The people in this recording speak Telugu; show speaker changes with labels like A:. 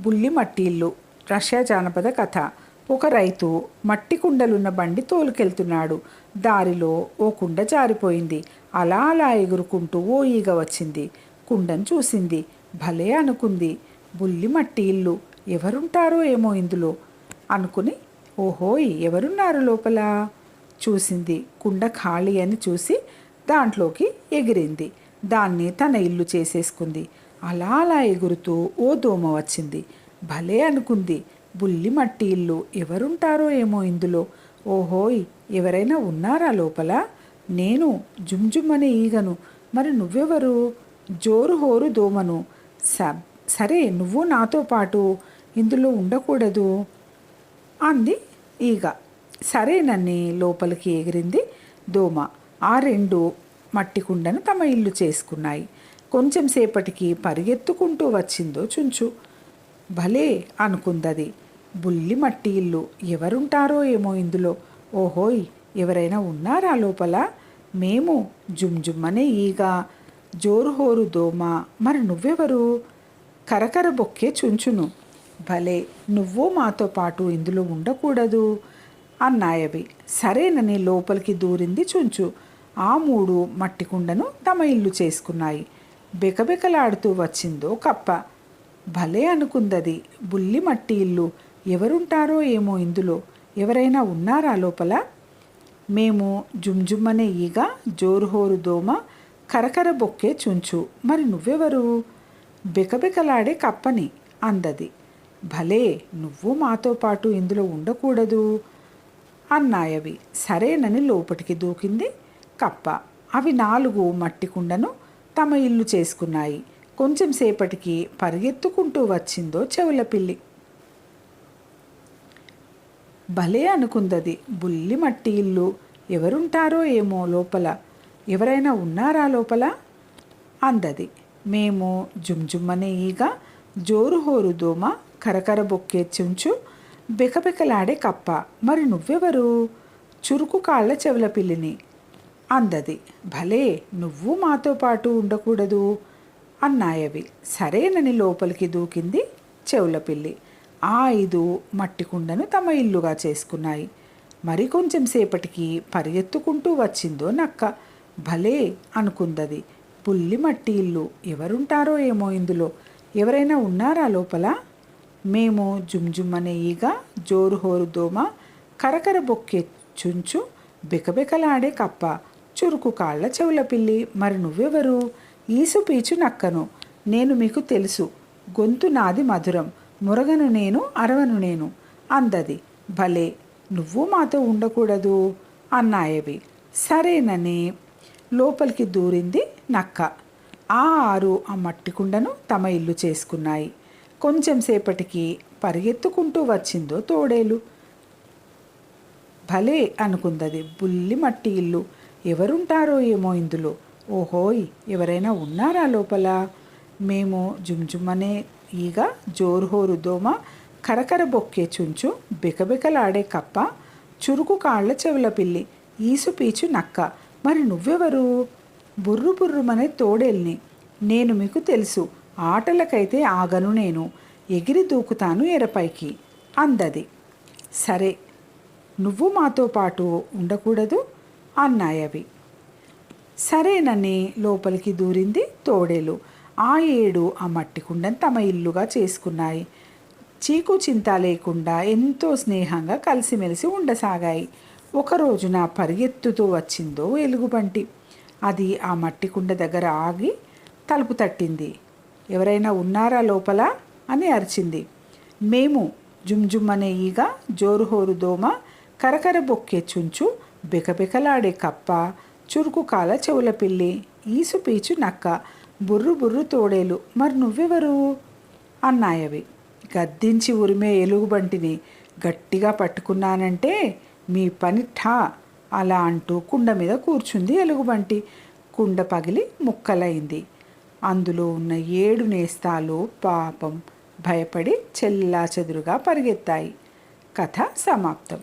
A: బుల్లి మట్టి ఇల్లు రష్యా జానపద కథ. ఒక రైతు మట్టి కుండలున్న బండి తోలుకెళ్తున్నాడు. దారిలో ఓ కుండ జారిపోయింది. అలా అలా ఎగురుకుంటూ ఓ ఈగ వచ్చింది. కుండను చూసింది. భలే అనుకుంది. బుల్లి మట్టి ఇల్లు ఎవరుంటారో ఏమో ఇందులో. అనుకుని ఓహోయ్ ఎవరున్నారు లోపల? చూసింది. కుండ ఖాళీ అని చూసి దాంట్లోకి ఎగిరింది. దాన్ని తన ఇల్లు చేసేసుకుంది. అలా అలా ఎగురుతూ ఓ దోమ వచ్చింది. భలే అనుకుంది. బుల్లి మట్టి ఇల్లు ఎవరుంటారో ఏమో ఇందులో. ఓహోయ్ ఎవరైనా ఉన్నారా లోపల? నేను జుమ్జుమ్మనే ఈగను. మరి నువ్వెవరు? జోరు హోరు దోమను. స సరే నువ్వు నాతో పాటు ఇందులో ఉండకూడదు అంది ఈగ. సరేనని లోపలికి ఎగిరింది దోమ. ఆ రెండు మట్టి కుండను తమ ఇల్లు చేసుకున్నాయి. కొంచెం సేపటికి పరిగెత్తుకుంటూ వచ్చిందో చుంచు. భలే అనుకుందది. బుల్లి మట్టి ఇల్లు ఎవరుంటారో ఏమో ఇందులో. ఓహోయ్ ఎవరైనా ఉన్నారా లోపల? మేము జుమ్జుమ్మనే ఈగ జోరుహోరు దోమ. మరి నువ్వెవరు? కరకర బొక్కే చుంచును. భలే నువ్వు మాతో పాటు ఇందులో ఉండకూడదు అన్నాయవి. సరేనని లోపలికి దూరింది చుంచు. ఆ మూడు మట్టి కుండను తమ ఇల్లు చేసుకున్నాయి. బెకబెకలాడుతూ వచ్చిందో కప్ప. భలే అనుకుందది. బుల్లి మట్టి ఇల్లు. ఎవరుంటారో ఏమో ఇందులో. ఎవరైనా ఉన్నారా లోపల? మేము జుమ్జుమ్మనే ఈగ జోరుహోరు దోమ కరకర బొక్కే చుంచు. మరి నువ్వెవరు? బెకబెకలాడే కప్పని అందది. భలే నువ్వు మాతో పాటు ఇందులో ఉండకూడదు అన్నాయవి. సరేనని లోపటికి దూకింది కప్ప. అవి నాలుగు మట్టి కుండను తమ ఇల్లు చేసుకున్నాయి. కొంచెం సేపటికి పరిగెత్తుకుంటూ వచ్చిందో చెవుల పిల్లి. భలే అనుకుందది బుల్లి మట్టి ఇల్లు. ఎవరుంటారో ఏమో లోపల. ఎవరైనా ఉన్నారా లోపల? అందది. మేము జుమ్జుమ్మనే ఈగ జోరుహోరు దోమ కరకర బొక్కే చుంచు బెకబెకలాడే కప్ప. మరి నువ్వెవరు? చురుకు కాళ్ళ చెవుల పిల్లిని. అందది. భలే నువ్వు మాతో పాటు ఉండకూడదు అన్నాయవి. సరేనని లోపలికి దూకింది చెవుల పిల్లి. ఆ ఐదు మట్టి కుండను తమ ఇల్లుగా చేసుకున్నాయి. మరి కొంచెం సేపటికి పరిగెత్తుకుంటూ వచ్చిందో నక్క. భలే అనుకుందది. పుల్లి మట్టి ఇల్లు ఎవరుంటారో ఏమో ఇందులో. ఎవరైనా ఉన్నారా లోపల? మేము జుమ్జుమ్మనే ఈగ జోరు హోరు దోమ కరకర బొక్కే చుంచు బెకబెకలాడే కప్ప. చురుకు కాళ్ళ చెవుల పిల్లి. మరి నువ్వెవరు? ఈసు పీచు నక్కను. నేను మీకు తెలుసు. గొంతు నాది మధురం. మురగను నేను అరవను నేను. అందది. భలే. నువ్వు మాతో ఉండకూడదు అన్నాయవి. సరేనని. లోపలికి దూరింది నక్క. ఆ ఆరు ఆ మట్టి కుండను తమ ఇల్లు చేసుకున్నాయి. కొంచెం సేపటికి పరిగెత్తుకుంటూ వచ్చిందో తోడేలు. భలే అనుకుందది బుల్లి మట్టి ఇల్లు. ఎవరుంటారో ఏమో ఇందులో. ఓహోయ్ ఎవరైనా ఉన్నారా లోపల? మేము జుమ్జుమ్మనే ఈగ జోర్హోరు దోమ కరకర బొక్కే చుంచు బెకబెకలాడే కప్ప చురుకు కాళ్ళ చెవుల పిల్లి ఈసు పీచు నక్క. మరి నువ్వెవరు? బుర్రు బుర్రుమనే తోడేల్ని. నేను మీకు తెలుసు ఆటలకైతే ఆగను నేను. ఎగిరి దూకుతాను ఎరపైకి. అందది. సరే నువ్వు మాతో పాటు ఉండకూడదు. అన్నాయవి. సరేనని లోపలికి దూరింది తోడేలు. ఆ ఏడు ఆ మట్టి కుండను తమ ఇల్లుగా చేసుకున్నాయి. చీకు చింత లేకుండా ఎంతో స్నేహంగా కలిసిమెలిసి ఉండసాగాయి. ఒకరోజున పరిగెత్తుతూ వచ్చిందో ఎలుగుబంటి అది ఆ మట్టి కుండ దగ్గర ఆగి తలుపు తట్టింది. ఎవరైనా ఉన్నారా లోపల? అని అరిచింది. మేము జుమ్జుమ్మనే ఈగ జోరుహోరు దోమ కరకర బొక్కే చుంచు బికబికలాడే కప్ప చురుకు కాల చెవుల పిల్లి ఈసు పీచు నక్క బుర్రు బుర్రు తోడేలు. మరి నువ్వెవరు? అన్నాయవి. గద్దించి ఉరిమే ఎలుగుబంటిని గట్టిగా పట్టుకున్నానంటే మీ పని ఠా అలా అంటూ కుండ మీద కూర్చుంది ఎలుగుబంటి కుండ పగిలి ముక్కలైంది. అందులో ఉన్న ఏడు నేస్తాలు పాపం భయపడి చెల్లా చెదురుగా పరిగెత్తాయి. కథ సమాప్తం.